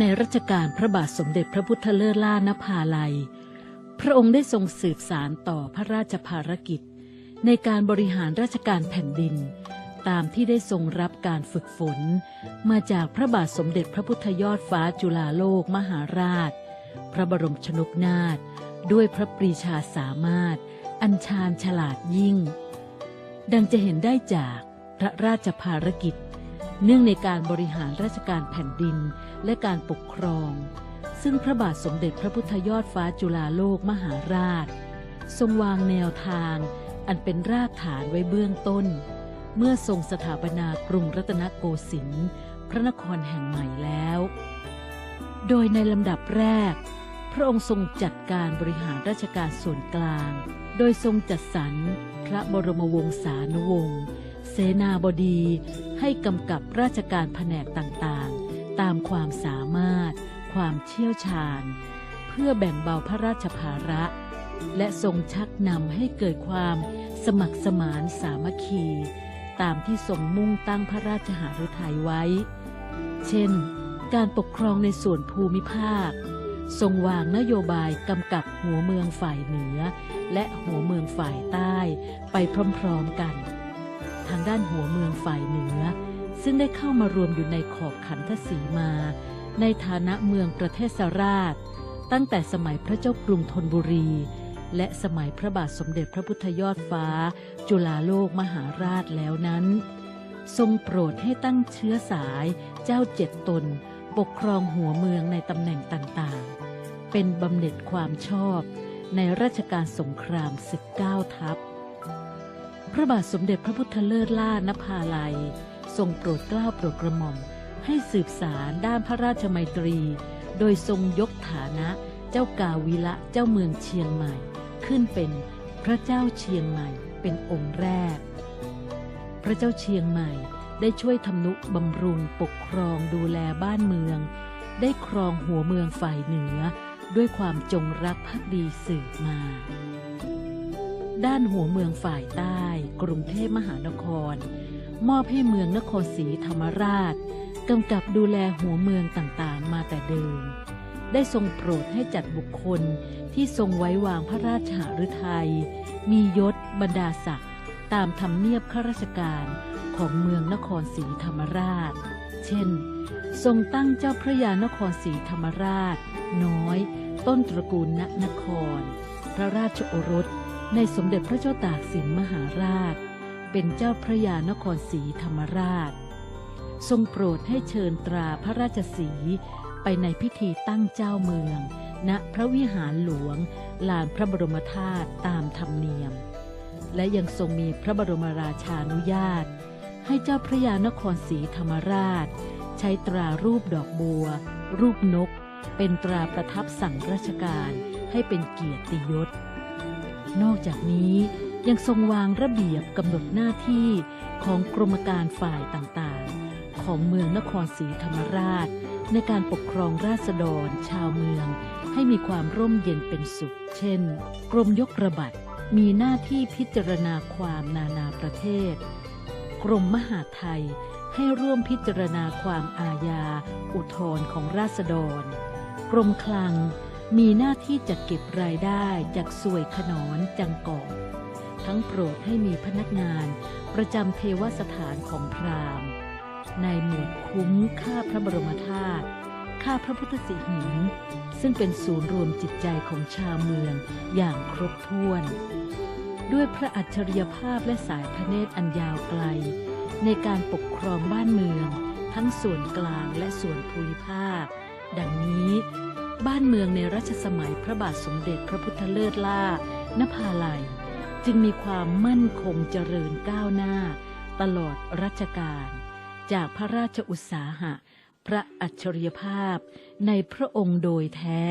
ในรัชกาลพระบาทสมเด็จพระพุทธเลิศล่านภาลัย พระองค์ได้ทรงสืบสารต่อพระราชภารกิจ ในการบริหารราชการแผ่นดิน ตามที่ได้ทรงรับการฝึกฝน มาจากพระบาทสมเด็จพระพุทธยอดฟ้าจุฬาโลกมหาราช พระบรมชนกนาถด้วยพระปรีชาสามารถ อัญชาญฉลาดยิ่ง ดังจะเห็นได้จากพระราชภารกิจ เนื่องในการบริหารราชการแผ่นดินและการปกครอง ซึ่งพระบาทสมเด็จพระพุทธยอดฟ้าจุฬาโลกมหาราช ทรงวางแนวทาง อันเป็นรากฐานไว้เบื้องต้น เมื่อทรงสถาปนากรุงรัตนโกสินทร์พระนครแห่งใหม่แล้ว โดยในลำดับแรก พระองค์ทรงจัดการบริหารราชการส่วนกลาง โดยทรงจัดสรรพระบรมวงศานุวงศ์ เสนาบดีให้กำกับราชการแผนกต่างๆ ตามความสามารถ ความเชี่ยวชาญ เพื่อแบ่งเบาพระราชภาระ และทรงชักนำให้เกิดความสมัครสมานสามัคคี ตามที่ทรงมุ่งตั้งพระราชหฤทัยไว้ เช่น การปกครองในส่วนภูมิภาค ทรงวางนโยบายกำกับหัวเมืองฝ่ายเหนือ และหัวเมืองฝ่ายใต้ไปพร้อมๆกัน ทางด้านหัวเมืองฝ่ายเหนือ ซึ่งได้เข้ามารวมอยู่ในขอบขันทศีมา ในฐานะเมืองประเทศราช ตั้งแต่สมัยพระเจ้ากรุงธนบุรี และสมัยพระบาทสมเด็จพระพุทธยอดฟ้า จุฬาโลกมหาราชแล้วนั้น ทรงโปรดให้ตั้งเชื้อสายเจ้าเจ็ดตน ปกครองหัวเมืองในตำแหน่งต่างๆ เป็นบำเหน็จความชอบในราชการสงครามศึกเก้าทัพ พระบาทสมเด็จพระพุทธเลิศล่านภาลัย ทรงโปรดเกล้าโปรดกระหม่อม ให้สืบสารด้านพระราชมัยตรี โดยทรงยกฐานะเจ้ากาวิละเจ้าเมืองเชียงใหม่ ขึ้นเป็นพระเจ้าเชียงใหม่เป็นองค์แรก พระเจ้าเชียงใหม่ได้ช่วยทำนุบำรุงปกครองดูแลบ้านเมือง ได้ครองหัวเมืองฝ่ายเหนือ ด้วยความจงรักภักดีสืบมา ด้านหัวเมืองฝ่ายใต้ กรุงเทพมหานคร มอบให้เมืองนครศรีธรรมราชกำกับดูแลหัวเมืองต่างๆ มาแต่เดิม ได้ทรงโปรดให้จัดบุคคลที่ทรงไว้วางพระราชหฤทัยมียศบรรดาศักดิ์ตามธรรมเนียบข้าราชการของเมืองนครศรีธรรมราช เช่น ทรงตั้งเจ้าพระยานครศรีธรรมราช น้อย ต้นตระกูลณนคร พระราชโอรส ในสมเด็จพระเจ้าตากสินมหาราช เป็นเจ้าพระยานครศรีธรรมราช ทรงโปรดให้เชิญตราพระราชสีไปในพิธีตั้งเจ้าเมือง ณพระวิหารหลวง ลานพระบรมธาตุตามธรรมเนียม และยังทรงมีพระบรมราชานุญาต ให้เจ้าพระยานครศรีธรรมราช ใช้ตรารูปดอกบัว รูปนก เป็นตราประทับสั่งราชการให้เป็นเกียรติยศ นอกจากนี้ยังทรงวางระเบียบกำหนดหน้าที่ของกรมการฝ่ายต่างๆ ของเมืองนครศรีธรรมราช ในการปกครองราษฎรชาวเมือง ให้มีความร่มเย็นเป็นสุข เช่น กรมยกระบัดมีหน้าที่พิจารณาความนานาประเทศ กรมมหาไทยให้ร่วมพิจารณาความอาญา อุทธรณ์ของราษฎร กรมคลัง มีหน้าที่จัดเก็บรายได้จากสวยขนอนจังกอกทั้งโปรดให้มีพนักงานประจำเทวสถานของพราหมณ์ ในหมู่คุ้มค่าพระบรมธาตุค่าพระพุทธสิหิง ซึ่งเป็นศูนย์รวมจิตใจของชาวเมืองอย่างครบถ้วน ด้วยพระอัจฉริยภาพและสายพระเนตรอันยาวไกล ในการปกครองบ้านเมือง ทั้งส่วนกลางและส่วนภูมิภาค ดังนี้ บ้านเมืองในรัชสมัยพระบาทสมเด็จพระพุทธเลิศล่านภาลัย จึงมีความมั่นคงเจริญก้าวหน้า ตลอดรัชกาลจากพระราชอุตสาหะ พระอัจฉริยภาพในพระองค์โดยแท้